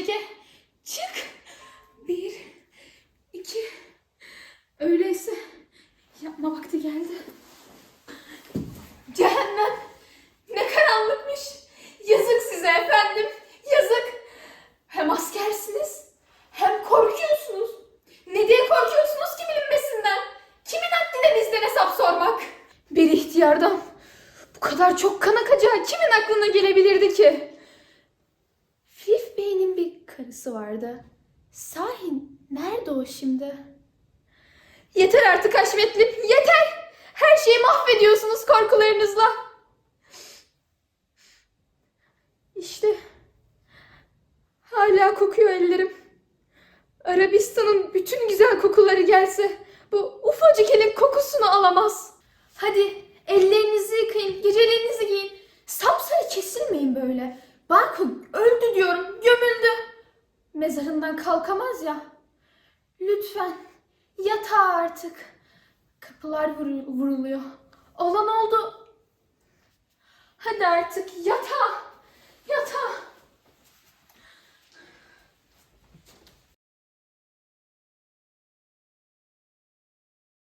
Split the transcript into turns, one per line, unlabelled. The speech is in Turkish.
leke. Çık. Bir, iki. Öyleyse yapma vakti geldi. Cehennem. Ne karanlıkmış. Yazık size efendim. Yazık. Hem askersiniz hem korkuyorsunuz. Ne diye korkuyorsunuz ki bilinmesinden? Kimin haddine bizden hesap sormak? Bir ihtiyardan bu kadar çok kan akacağı kimin aklına gelebilirdi ki? Bey'in bir karısı vardı. Sahi nerede o şimdi? Yeter artık Haşmetli, yeter! Her şeyi mahvediyorsunuz korkularınızla. İşte hala kokuyor ellerim. Arabistan'ın bütün güzel kokuları gelse bu ufacık elin kokusunu alamaz. Hadi ellerinizi yıkayın, gecelerinizi giyin. Sapsarı kesilmeyin böyle. Barko öldü diyorum, gömüldü. Mezarından kalkamaz ya. Lütfen yatağa artık. Kapılar vuru- vuruluyor. Olan oldu. Hadi artık yat